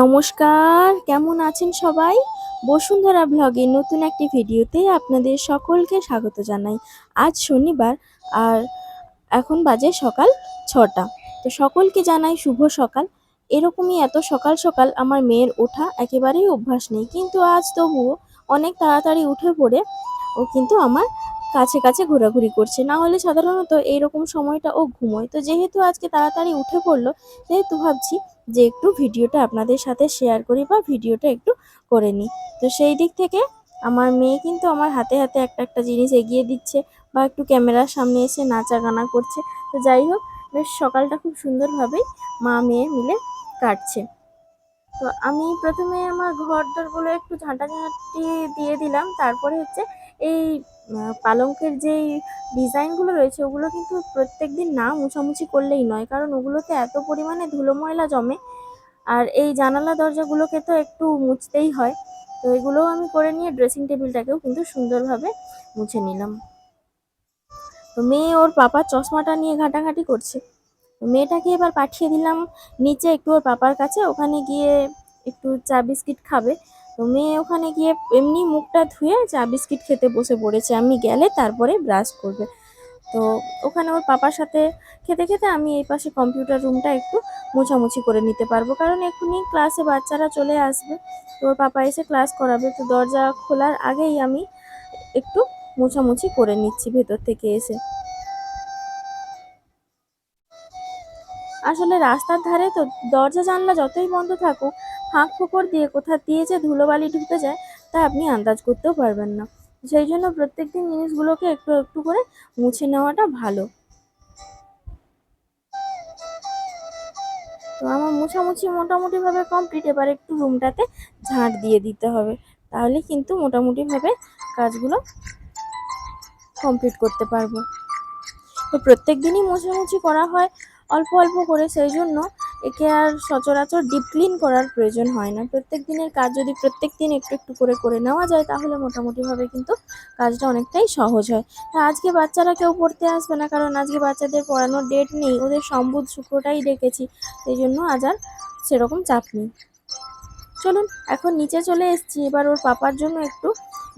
নমস্কার, কেমন আছেন সবাই? বসুন্ধরা ব্লগের নতুন একটি ভিডিওতে আপনাদের সকলকে স্বাগত জানাই। আজ শনিবার আর এখন বাজে সকাল ছটা। তো সকলকে জানাই শুভ সকাল। এরকমই এত সকাল সকাল আমার মেয়ের ওঠা একেবারেই অভ্যাস নেই। কিন্তু আজ তবুও অনেক তাড়াতাড়ি উঠে পড়ে ও কিন্তু আমার কাছে কাছে ঘোরাঘুরি করছে। না হলে সাধারণত এইরকম সময়টা ও ঘুমোয়। তো যেহেতু আজকে তাড়াতাড়ি উঠে পড়ল, সেহেতু ভাবছি যে একটু ভিডিওটা আপনাদের সাথে শেয়ার করি বা ভিডিওটা একটু করে নিই। তো সেই দিক থেকে আমার মেয়ে কিন্তু আমার হাতে হাতে একটা একটা জিনিস এগিয়ে দিচ্ছে বা একটু ক্যামেরার সামনে এসে নাচা গানা করছে। তো যাই হোক, বেশ সকালটা খুব সুন্দরভাবেই মা মেয়ে মিলে কাটছে। তো আমি প্রথমে আমার ঘর দরগুলো একটু ঝাঁটাঝাঁটি দিয়ে দিলাম। তারপরে হচ্ছে এই পালঙ্কের যেই ডিজাইনগুলো রয়েছে, ওগুলো কিন্তু প্রত্যেক দিন না মুছামুছি করলেই নয়। কারণ ওগুলোতে এত পরিমাণে ধুলো ময়লা জমে, আর এই জানালা দরজাগুলোকে তো একটু মুছতেই হয়। তো এগুলোও আমি করে নিয়ে ড্রেসিং টেবিলটাকেও কিন্তু সুন্দরভাবে মুছে নিলাম। তো মেয়ে ওর পাপার চশমাটা নিয়ে ঘাটাঘাটি করছে। মেয়েটাকে এবার পাঠিয়ে দিলাম, নিচে একটু ওর পাপার কাছে, ওখানে গিয়ে একটু চা বিস্কিট খাবে। তো মেয়ে ওখানে গিয়ে এমনি মুখটা ধুয়ে চা বিস্কিট খেতে বসে পড়েছে। আমি গেলে তারপরে ব্রাশ করবে। তো ওখানে ওর পাপার সাথে খেতে খেতে আমি এই পাশে কম্পিউটার রুমটা একটু মোছামুছি করে নিতে পারব। কারণ এক্ষুনি ক্লাসে বাচ্চারা চলে আসবে। তো ওর পাপা এসে ক্লাস করাবে। তো দরজা খোলার আগেই আমি একটু মোছামুছি করে নিচ্ছি ভেতর থেকে এসে। আসলে রাস্তার ধারে তো দরজা জানলা যতই বন্ধ থাকুক ফাঁক ফোকর দিয়ে কোথা দিয়ে যে ধুলোবালি ঢুকে যায়, তা আপনি আন্দাজ করতেও পারবেন না। সেই জন্য প্রত্যেক দিন জিনিসগুলোকে একটু একটু করে মুছে নেওয়াটা ভালো। তো আমার মোছামুছি মোটামুটিভাবে কমপ্লিট এবার একটু রুমটাতে ঝাঁট দিয়ে দিতে হবে। তাহলে কিন্তু মোটামুটিভাবে কাজগুলো কমপ্লিট করতে পারব। তো প্রত্যেক দিনই মোছামুছি করা হয় অল্প অল্প করে, সেই জন্য একে আর সচরাচর ডিপ ক্লিন করার প্রয়োজন হয় না। প্রত্যেক দিনের কাজ যদি প্রত্যেক দিন একটু একটু করে করে নেওয়া যায়, তাহলে মোটামুটিভাবে কিন্তু কাজটা অনেকটাই সহজ হয়। তা আজকে বাচ্চারা কেউ পড়তে আসবে না, কারণ আজকে বাচ্চাদের পড়ানোর ডেট নেই। ওদের সম্বুধ শুক্রটাই ডেকেছি, সেই জন্য আজ আর সেরকম চাপ নেই। চলুন, এখন নিচে চলে এসেছি। এবার ওর পাপার জন্য একটু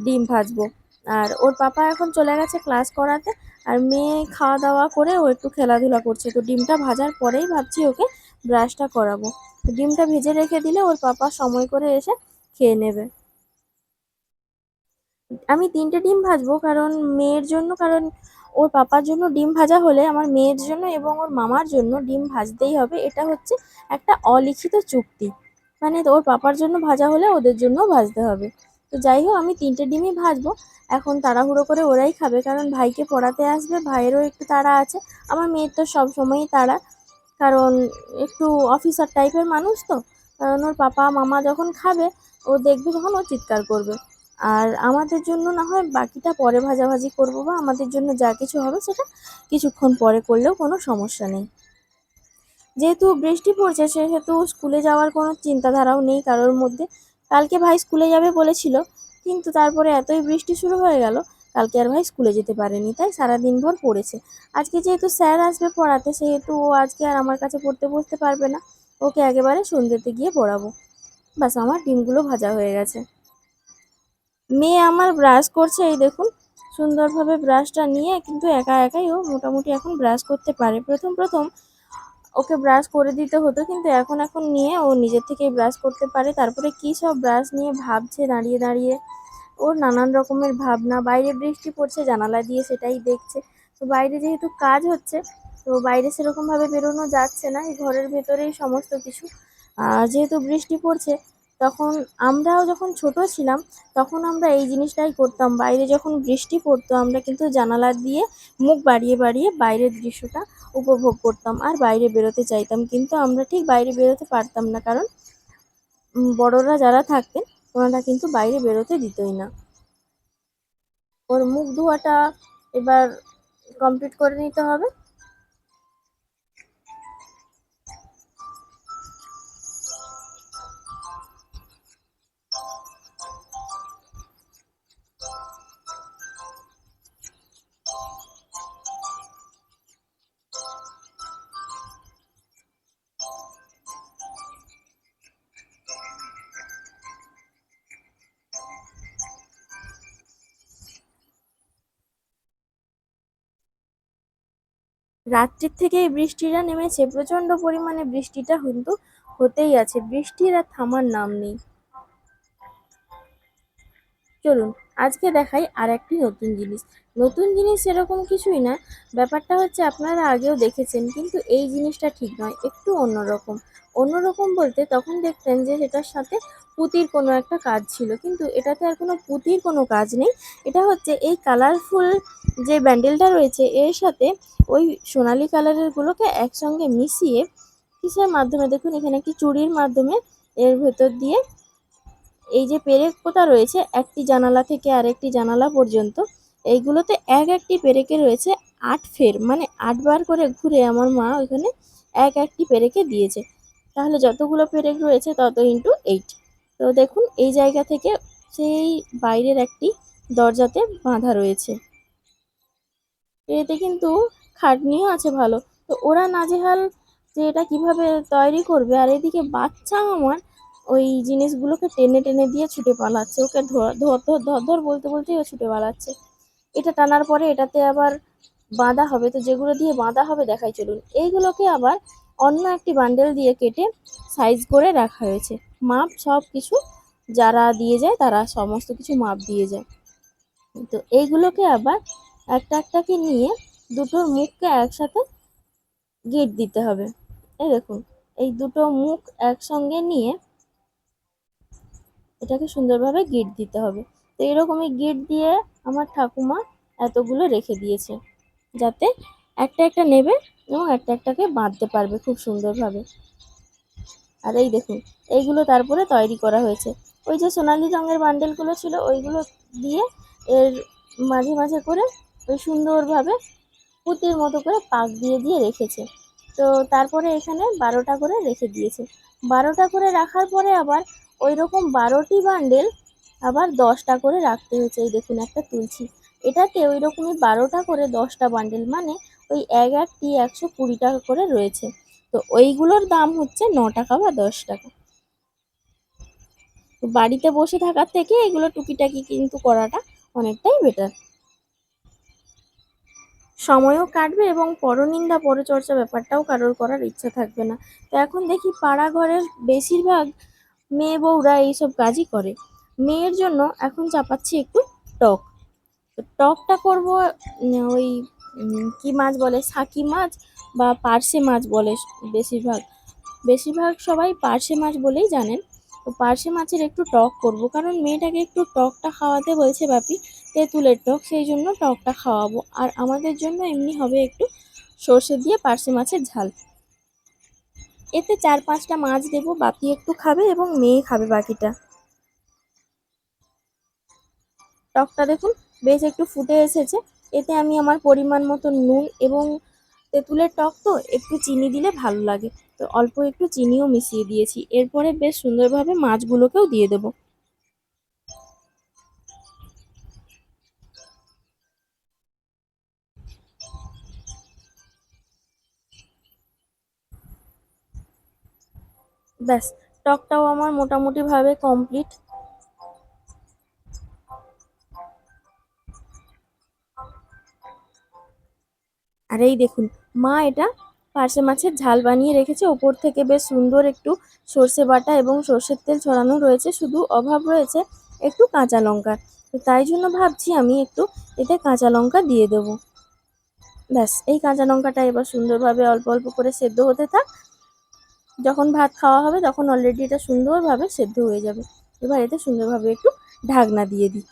ডিম ভাজবো। আর ওর পাপা এখন চলে গেছে ক্লাস করাতে। আর মেয়ে খাওয়া দাওয়া করে ও একটু খেলাধুলা করছে। তো ডিমটা ভাজার পরেই ভাবছি ওকে ব্রাশটা করাবো। ডিমটা ভেজে রেখে দিলে ওর পাপা সময় করে এসে খেয়ে নেবে। আমি তিনটে ডিম ভাজবো, কারণ মেয়ের জন্য, কারণ ওর পাপার জন্য ডিম ভাজা হলে আমার মেয়ের জন্য এবং ওর মামার জন্য ডিম ভাজতেই হবে। এটা হচ্ছে একটা অলিখিত চুক্তি। মানে ওর পাপার জন্য ভাজা হলে ওদের জন্য ভাজতে হবে। তো যাই হোক, আমি তিনটে ডিমই ভাজবো। এখন তাড়াহুড়ো করে ওরাই খাবে, কারণ ভাইকে পড়াতে আসবে, ভাইয়েরও একটু তাড়া আছে। আমার মেয়ের তো সব সময়ই তাড়া। কারণ একটু অফিসার টাইপের মানুষ তো, কারণ ওর পাপা মামা যখন খাবে, ও দেখবে যখন ও চিৎকার করবে। আর আমাদের জন্য না হয় বাকিটা পরে ভাজাভাজি করব বা আমাদের জন্য যা কিছু হবে সেটা কিছুক্ষণ পরে করলেও কোনো সমস্যা নেই। যেহেতু বৃষ্টি পড়ছে, সেহেতু স্কুলে যাওয়ার কোনো চিন্তাধারাও নেই কারোর মধ্যে। কালকে ভাই স্কুলে যাবে বলেছিল, কিন্তু তারপরে এতই বৃষ্টি শুরু হয়ে গেল কালকে আর ভাই স্কুলে যেতে পারেনি, তাই সারা দিনভর পড়েছে। আজকে যেহেতু স্যার আসবে পড়াতে, সেহেতু ও আজকে আর আমার কাছে পড়তে বসতে পারবে না। ওকে একেবারে সন্ধ্যেতে গিয়ে পড়াবো। বাস আমার ডিমগুলো ভাজা হয়ে গেছে। মেয়ে আমার ব্রাশ করছে, এই দেখুন। সুন্দরভাবে ব্রাশটা নিয়ে কিন্তু একা একাই ও মোটামুটি এখন ব্রাশ করতে পারে। প্রথম প্রথম ওকে ব্রাশ করে দিতে হতো, কিন্তু এখন এখন নিয়ে ও নিজের থেকেই ব্রাশ করতে পারে। তারপরে কী সব ব্রাশ নিয়ে ভাবছে দাঁড়িয়ে দাঁড়িয়ে। ওর নানান রকমের ভাবনা, বাইরে বৃষ্টি পড়ছে, জানালা দিয়ে সেটাই দেখছে। তো বাইরে যেহেতু কাজ হচ্ছে, তো বাইরে সেরকমভাবে বেরোনো যাচ্ছে না, এই ঘরের ভেতরেই সমস্ত কিছু। যেহেতু বৃষ্টি পড়ছে, তখন আমরাও যখন ছোট ছিলাম, তখন আমরা এই জিনিসটাই করতাম। বাইরে যখন বৃষ্টি পড়তো, আমরা কিন্তু জানালা দিয়ে মুখ বাড়িয়ে বাড়িয়ে বাইরের দৃশ্যটা উপভোগ করতাম। আর বাইরে বেরোতে চাইতাম, কিন্তু আমরা ঠিক বাইরে বেরোতে পারতাম না, কারণ বড়রা যারা থাকতেন ওনারা কিন্তু বাইরে বেরোতে দিতই না। ওর মুখ ধোয়াটা এবার কমপ্লিট করে নিতে হবে। রাত্রির থেকে এই বৃষ্টিটা নেমেছে প্রচণ্ড পরিমাণে বৃষ্টিটা কিন্তু হতেই আছে। বৃষ্টির আর থামার নাম নেই। চলুন আজকে দেখাই আর একটি নতুন জিনিস। নতুন জিনিস সেরকম কিছুই না, ব্যাপারটা হচ্ছে আপনারা আগেও দেখেছেন, কিন্তু এই জিনিসটা ঠিক নয়, একটু অন্যরকম। অন্যরকম বলতে তখন দেখতেন যে সেটার সাথে পুঁতির কোনো একটা কাজ ছিল, কিন্তু এটাতে আর কোনো পুঁতির কোনো কাজ নেই। এটা হচ্ছে এই কালারফুল যে ব্যান্ডেলটা রয়েছে, এর সাথে ওই সোনালি কালারের গুলোকে একসঙ্গে মিশিয়ে কিসের মাধ্যমে? দেখুন, এখানে একটি চুড়ির মাধ্যমে এর ভেতর দিয়ে এই যে পেরেক পোতা রয়েছে, একটি জানালা থেকে আরেকটি জানালা পর্যন্ত, এইগুলোতে এক একটি পেরেকে রয়েছে আট ফের মানে আটবার করে ঘুরে আমার মা ওইখানে এক একটি পেরেকে দিয়েছে। তাহলে যতগুলো পেরেক রয়েছে, তত ইন্টু এইট তো দেখুন, এই জায়গা থেকে সেই বাইরের একটি দরজাতে বাঁধা রয়েছে। এতে কিন্তু খাটনিও আছে ভালো। তো ওরা নাজেহাল যে এটা কীভাবে তৈরি করবে, আর এদিকে বাচ্চা আমার ওই জিনিসগুলোকে টেনে টেনে দিয়ে ছুটে পালাচ্ছে। ওকে ধর ধর ধর বলতে বলতেই ও ছুটে পালাচ্ছে। এটা টানার পরে এটাতে আবার বাঁধা হবে, তো যেগুলো দিয়ে বাঁধা হবে দেখাই চলুন। এইগুলোকে আবার অন্য একটি বান্ডেল দিয়ে কেটে সাইজ করে রাখা হয়েছে। মাপ সব কিছু যারা দিয়ে যায় তারা সমস্ত কিছু মাপ দিয়ে যায়। তো এইগুলোকে আবার একটা একটাকে নিয়ে দুটোর মুখকে একসাথে গিট দিতে হবে। এই দেখুন, এই দুটো মুখ একসঙ্গে নিয়ে এটাকে সুন্দরভাবে গিট দিতে হবে। তো এরকমই গিট দিয়ে আমার ঠাকুমা এতগুলো রেখে দিয়েছে, যাতে একটা একটা নেবে এবং একটা একটাকে বাঁধতে পারবে খুব সুন্দরভাবে। আর এই দেখুন, এইগুলো তারপরে তৈরি করা হয়েছে। ওই যে সোনালি রঙের বান্ডেলগুলো ছিল, ওইগুলো দিয়ে এর মাঝে মাঝে করে ওই সুন্দরভাবে পুঁতির মতো করে পাক দিয়ে দিয়ে রেখেছে। তো তারপরে এখানে বারোটা করে রেখে দিয়েছে। বারোটা করে রাখার পরে আবার ওই রকম বারোটি বান্ডেল আবার দশটা করে রাখতে হয়েছে। এই দেখুন একটা তুলছি। এটাতে ওই রকমই বারোটা করে দশটা বান্ডেল মানে ওই এক একটি একশো কুড়ি টাকা করে রয়েছে। তো ওইগুলোর দাম হচ্ছে ন টাকা বা দশ টাকা। তো বাড়িতে বসে থাকার থেকে এগুলো টুকিটাকি কিন্তু করাটা অনেকটাই বেটার সময়ও কাটবে এবং পরনিন্দা পরচর্চা ব্যাপারটাও কারোর করার ইচ্ছা থাকবে না। তো এখন দেখি পাড়া ঘরের বেশিরভাগ মেয়ে বউরা এইসব কাজই করে। মেয়ের জন্য এখন চাপাচ্ছি একটু টক। টকটা করব ওই কি মাছ বলে সাকি মাছ বা পার্শে মাছ বলে বেশিরভাগ। বেশিরভাগ সবাই পার্শে মাছ বলেই জানেন। তো পার্শে মাছের একটু টক করব, কারণ মেয়েটাকে একটু টকটা খাওয়াতে বলছে বাপি, তেঁতুলের টক, সেই জন্য টকটা খাওয়াবো। আর আমাদের জন্য এমনি হবে একটু সর্ষে দিয়ে পার্শে মাছের ঝাল। এতে চার পাঁচটা মাছ দেব বাপি একটু খাবে এবং মেয়ে খাবে বাকিটা। টকটা দেখুন, বেশ একটু ফুটে এসেছে। এতে আমি আমার পরিমাণ মতো নুন এবং তেঁতুলের টক তো, একটু চিনি দিলে ভালো লাগে। তো অল্প একটু চিনিও মিশিয়ে দিয়েছি। এরপরে বেশ সুন্দরভাবে মাছগুলোকেও দিয়ে দেবো। ব্যাস, টকটাও আমার মোটামুটিভাবে কমপ্লিট আর এই দেখুন, মা এটা পার্শে মাছের ঝাল বানিয়ে রেখেছে। ওপর থেকে বেশ সুন্দর একটু সর্ষে বাটা এবং সর্ষের তেল ছড়ানো রয়েছে। শুধু অভাব রয়েছে একটু কাঁচা লঙ্কার তো তাই জন্য ভাবছি আমি একটু এতে কাঁচা লঙ্কা দিয়ে দেবো। ব্যাস, এই কাঁচা লঙ্কাটা এবার সুন্দরভাবে অল্প অল্প করে সেদ্ধ হতে থাক। যখন ভাত খাওয়া হবে, তখন অলরেডি এটা সুন্দরভাবে সেদ্ধ হয়ে যাবে। এবার এতে সুন্দরভাবে একটু ঢাকনা দিয়ে দিই।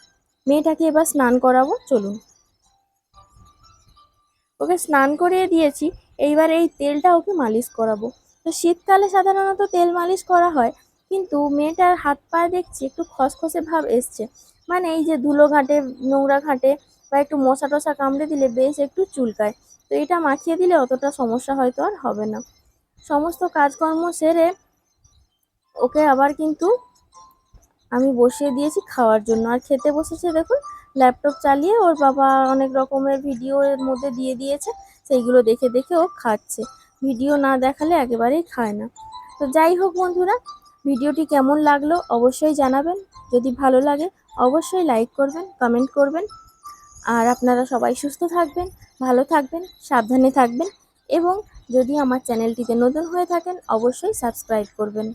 মেয়েটাকে এবার স্নান করাবো, চলুন। ওকে স্নান করিয়ে দিয়েছি, এইবার এই তেলটা ওকে মালিশ করাবো। তো শীতকালে সাধারণত তেল মালিশ করা হয়, কিন্তু মেয়েটার হাত পায়ে দেখছি একটু খসখসে ভাব এসছে। মানে এই যে ধুলো ঘাটে, নোংরা ঘাটে, বা একটু মশা টশা কামড়ে দিলে বেশ একটু চুলকায়। তো এটা মাখিয়ে দিলে অতটা সমস্যা হয়তো আর হবে না। সমস্ত কাজকর্ম সেরে ওকে আবার কিন্তু আমি বসিয়ে দিয়েছি খাওয়ার জন্য। আর খেতে বসেছে দেখুন, ল্যাপটপ চালিয়ে ওর বাবা অনেক রকমের ভিডিও এর মধ্যে দিয়ে দিয়েছে, সেইগুলো দেখে দেখে ও খাচ্ছে। ভিডিও না দেখালে একেবারেই খায় না। তো যাই হোক বন্ধুরা, ভিডিওটি কেমন লাগল অবশ্যই জানাবেন। যদি ভালো লাগে অবশ্যই লাইক করবেন, কমেন্ট করবেন। আর আপনারা সবাই সুস্থ থাকবেন, ভালো থাকবেন, সাবধানে থাকবেন এবং যদি আমার চ্যানেলটিতে নতুন হয়ে থাকেন অবশ্যই সাবস্ক্রাইব করবেন।